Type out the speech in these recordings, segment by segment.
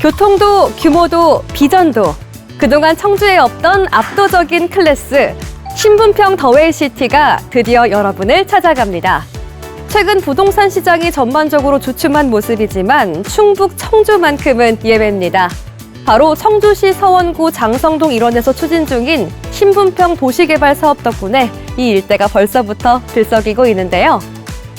교통도 규모도 비전도 그동안 청주에 없던 압도적인 클래스 신분평 더웨이시티가 드디어 여러분을 찾아갑니다. 최근 부동산 시장이 전반적으로 주춤한 모습이지만 충북 청주만큼은 예외입니다. 바로 청주시 서원구 장성동 일원에서 추진 중인 신분평 도시개발 사업 덕분에 이 일대가 벌써부터 들썩이고 있는데요.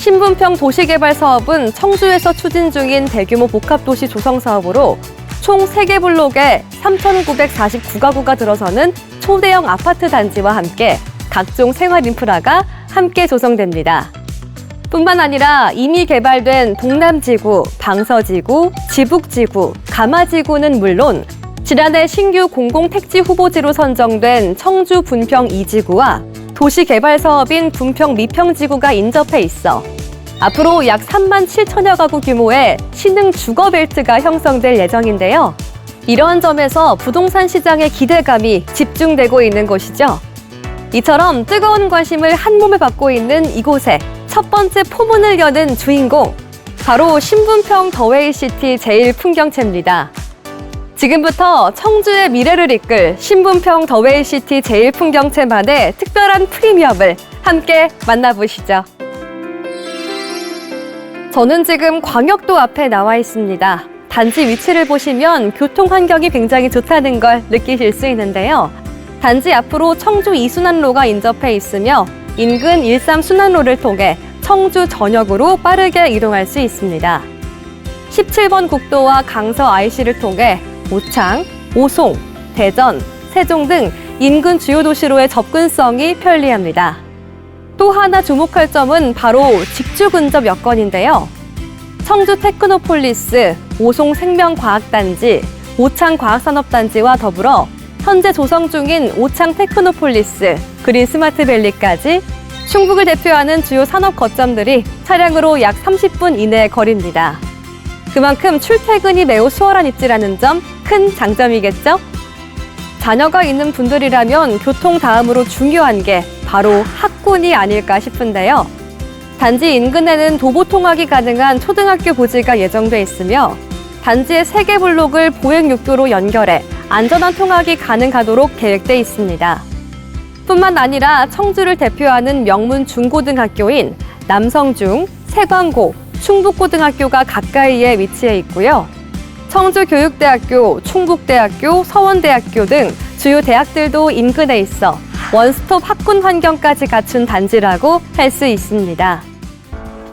신분평 도시개발 사업은 청주에서 추진 중인 대규모 복합도시 조성 사업으로 총 3개 블록에 3,949가구가 들어서는 초대형 아파트 단지와 함께 각종 생활 인프라가 함께 조성됩니다. 뿐만 아니라 이미 개발된 동남지구, 방서지구, 지북지구, 가마지구는 물론 지난해 신규 공공택지 후보지로 선정된 청주 분평 2지구와 도시 개발 사업인 분평 미평 지구가 인접해 있어 앞으로 약 3만 7천여 가구 규모의 신흥 주거 벨트가 형성될 예정인데요. 이러한 점에서 부동산 시장의 기대감이 집중되고 있는 곳이죠. 이처럼 뜨거운 관심을 한 몸에 받고 있는 이곳에 첫 번째 포문을 여는 주인공 바로 신분평 더웨이시티 제1풍경채입니다. 지금부터 청주의 미래를 이끌 신분평 더웨이시티 제1풍경채만의 특별한 프리미엄을 함께 만나보시죠. 저는 지금 광역도 앞에 나와 있습니다. 단지 위치를 보시면 교통 환경이 굉장히 좋다는 걸 느끼실 수 있는데요. 단지 앞으로 청주 이순환로가 인접해 있으며 인근 13순환로를 통해 청주 전역으로 빠르게 이동할 수 있습니다. 17번 국도와 강서 IC를 통해 오창, 오송, 대전, 세종 등 인근 주요 도시로의 접근성이 편리합니다. 또 하나 주목할 점은 바로 직주 근접 여건인데요. 청주 테크노폴리스, 오송 생명과학단지, 오창 과학산업단지와 더불어 현재 조성 중인 오창 테크노폴리스, 그린 스마트밸리까지 충북을 대표하는 주요 산업 거점들이 차량으로 약 30분 이내의 거리입니다. 그만큼 출퇴근이 매우 수월한 입지라는 점 큰 장점이겠죠? 자녀가 있는 분들이라면 교통 다음으로 중요한 게 바로 학군이 아닐까 싶은데요. 단지 인근에는 도보 통학이 가능한 초등학교 부지가 예정돼 있으며 단지의 세 개 블록을 보행 육교로 연결해 안전한 통학이 가능하도록 계획돼 있습니다. 뿐만 아니라 청주를 대표하는 명문 중고등학교인 남성중, 세광고, 충북고등학교가 가까이에 위치해 있고요. 청주교육대학교, 충북대학교, 서원대학교 등 주요 대학들도 인근에 있어 원스톱 학군 환경까지 갖춘 단지라고 할 수 있습니다.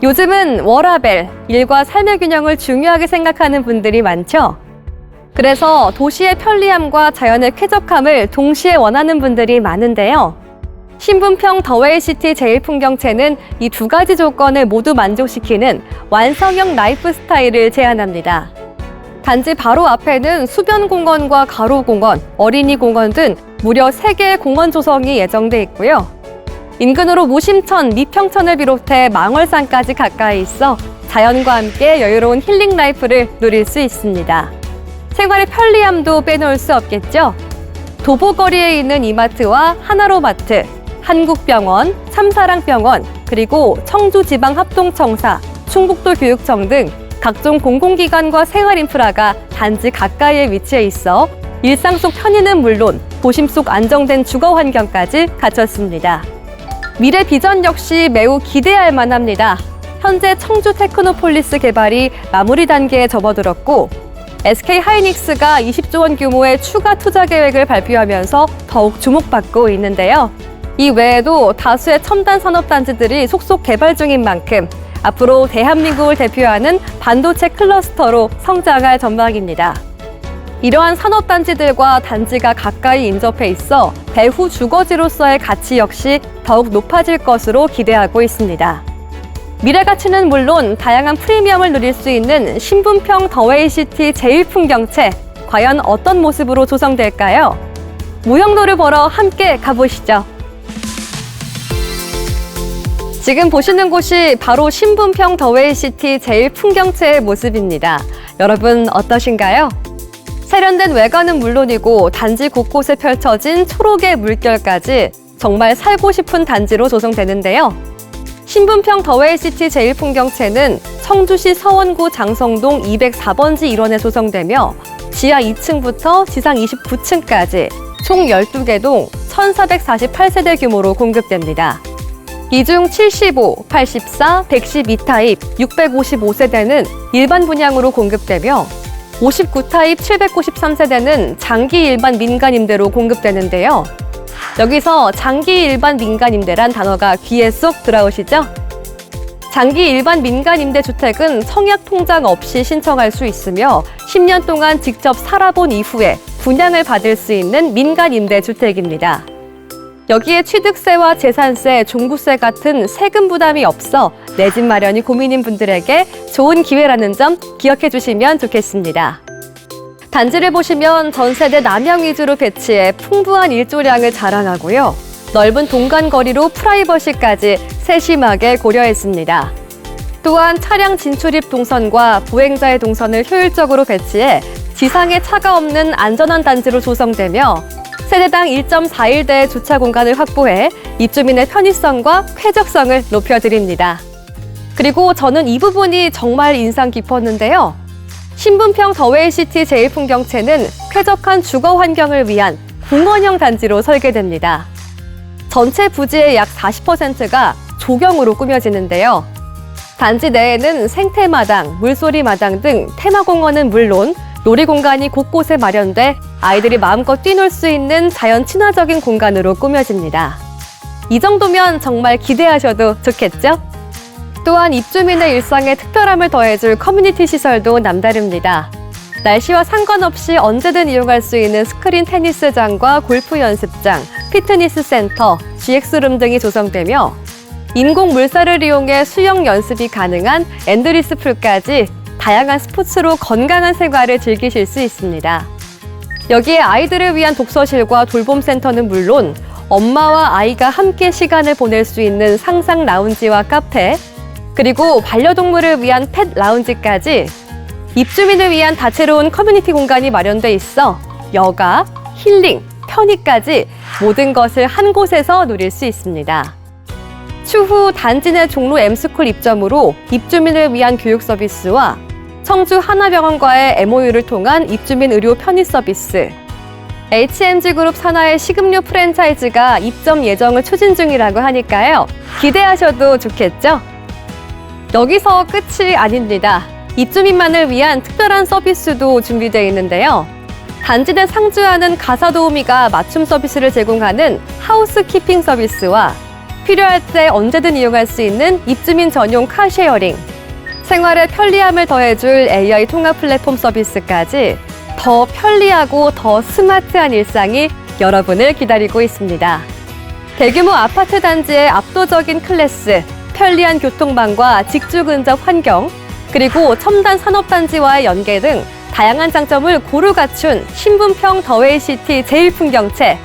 요즘은 워라벨, 일과 삶의 균형을 중요하게 생각하는 분들이 많죠. 그래서 도시의 편리함과 자연의 쾌적함을 동시에 원하는 분들이 많은데요. 신분평 더웨이시티 제1풍경채는 이 두 가지 조건을 모두 만족시키는 완성형 라이프 스타일을 제안합니다. 단지 바로 앞에는 수변공원과 가로공원, 어린이공원 등 무려 3개의 공원 조성이 예정돼 있고요. 인근으로 무심천, 미평천을 비롯해 망월산까지 가까이 있어 자연과 함께 여유로운 힐링 라이프를 누릴 수 있습니다. 생활의 편리함도 빼놓을 수 없겠죠? 도보거리에 있는 이마트와 하나로마트, 한국병원, 참사랑병원, 그리고 청주지방합동청사, 충북도 교육청 등 각종 공공기관과 생활 인프라가 단지 가까이에 위치해 있어 일상 속 편의는 물론 도심 속 안정된 주거 환경까지 갖췄습니다. 미래 비전 역시 매우 기대할 만합니다. 현재 청주 테크노폴리스 개발이 마무리 단계에 접어들었고 SK 하이닉스가 20조 원 규모의 추가 투자 계획을 발표하면서 더욱 주목받고 있는데요. 이 외에도 다수의 첨단 산업 단지들이 속속 개발 중인 만큼 앞으로 대한민국을 대표하는 반도체 클러스터로 성장할 전망입니다. 이러한 산업 단지들과 단지가 가까이 인접해 있어 배후 주거지로서의 가치 역시 더욱 높아질 것으로 기대하고 있습니다. 미래 가치는 물론 다양한 프리미엄을 누릴 수 있는 신분평 더웨이시티 제1풍경채 과연 어떤 모습으로 조성될까요? 무형도를 보러 함께 가보시죠. 지금 보시는 곳이 바로 신분평 더웨이시티 제1풍경채의 모습입니다. 여러분 어떠신가요? 세련된 외관은 물론이고 단지 곳곳에 펼쳐진 초록의 물결까지 정말 살고 싶은 단지로 조성되는데요. 신분평 더웨이시티 제1풍경채는 청주시 서원구 장성동 204번지 일원에 조성되며 지하 2층부터 지상 29층까지 총 12개 동 1,448세대 규모로 공급됩니다. 이 중 75, 84, 112 타입 655세대는 일반 분양으로 공급되며 59 타입 793세대는 장기 일반 민간 임대로 공급되는데요. 여기서 장기 일반 민간 임대란 단어가 귀에 쏙 들어오시죠? 장기 일반 민간 임대 주택은 청약 통장 없이 신청할 수 있으며 10년 동안 직접 살아본 이후에 분양을 받을 수 있는 민간 임대 주택입니다. 여기에 취득세와 재산세, 종부세 같은 세금 부담이 없어 내 집 마련이 고민인 분들에게 좋은 기회라는 점 기억해 주시면 좋겠습니다. 단지를 보시면 전 세대 남양 위주로 배치해 풍부한 일조량을 자랑하고요. 넓은 동간 거리로 프라이버시까지 세심하게 고려했습니다. 또한 차량 진출입 동선과 보행자의 동선을 효율적으로 배치해 지상에 차가 없는 안전한 단지로 조성되며 세대당 1.41대 주차 공간을 확보해 입주민의 편의성과 쾌적성을 높여드립니다. 그리고 저는 이 부분이 정말 인상 깊었는데요. 신분평 더웨이시티 제1풍경채는 쾌적한 주거 환경을 위한 공원형 단지로 설계됩니다. 전체 부지의 약 40%가 조경으로 꾸며지는데요. 단지 내에는 생태마당, 물소리마당 등 테마공원은 물론 놀이공간이 곳곳에 마련돼 아이들이 마음껏 뛰놀 수 있는 자연 친화적인 공간으로 꾸며집니다. 이 정도면 정말 기대하셔도 좋겠죠? 또한 입주민의 일상에 특별함을 더해줄 커뮤니티 시설도 남다릅니다. 날씨와 상관없이 언제든 이용할 수 있는 스크린 테니스장과 골프 연습장, 피트니스 센터, GX룸 등이 조성되며 인공 물살을 이용해 수영 연습이 가능한 앤드리스 풀까지 다양한 스포츠로 건강한 생활을 즐기실 수 있습니다. 여기에 아이들을 위한 독서실과 돌봄센터는 물론 엄마와 아이가 함께 시간을 보낼 수 있는 상상 라운지와 카페, 그리고 반려동물을 위한 펫 라운지까지 입주민을 위한 다채로운 커뮤니티 공간이 마련돼 있어 여가, 힐링, 편의까지 모든 것을 한 곳에서 누릴 수 있습니다. 추후 단지 내 종로 M스쿨 입점으로 입주민을 위한 교육 서비스와 청주 하나병원과의 MOU를 통한 입주민 의료 편의 서비스, HMG 그룹 산하의 식음료 프랜차이즈가 입점 예정을 추진 중이라고 하니까요. 기대하셔도 좋겠죠? 여기서 끝이 아닙니다. 입주민만을 위한 특별한 서비스도 준비되어 있는데요. 단지 내 상주하는 가사 도우미가 맞춤 서비스를 제공하는 하우스키핑 서비스와 필요할 때 언제든 이용할 수 있는 입주민 전용 카쉐어링, 생활의 편리함을 더해줄 AI 통합 플랫폼 서비스까지 더 편리하고 더 스마트한 일상이 여러분을 기다리고 있습니다. 대규모 아파트 단지의 압도적인 클래스, 편리한 교통망과 직주 근접 환경, 그리고 첨단 산업단지와의 연계 등 다양한 장점을 고루 갖춘 신분평 더웨이시티 제1풍경채.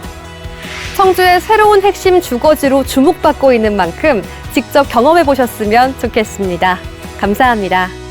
청주의 새로운 핵심 주거지로 주목받고 있는 만큼 직접 경험해 보셨으면 좋겠습니다. 감사합니다.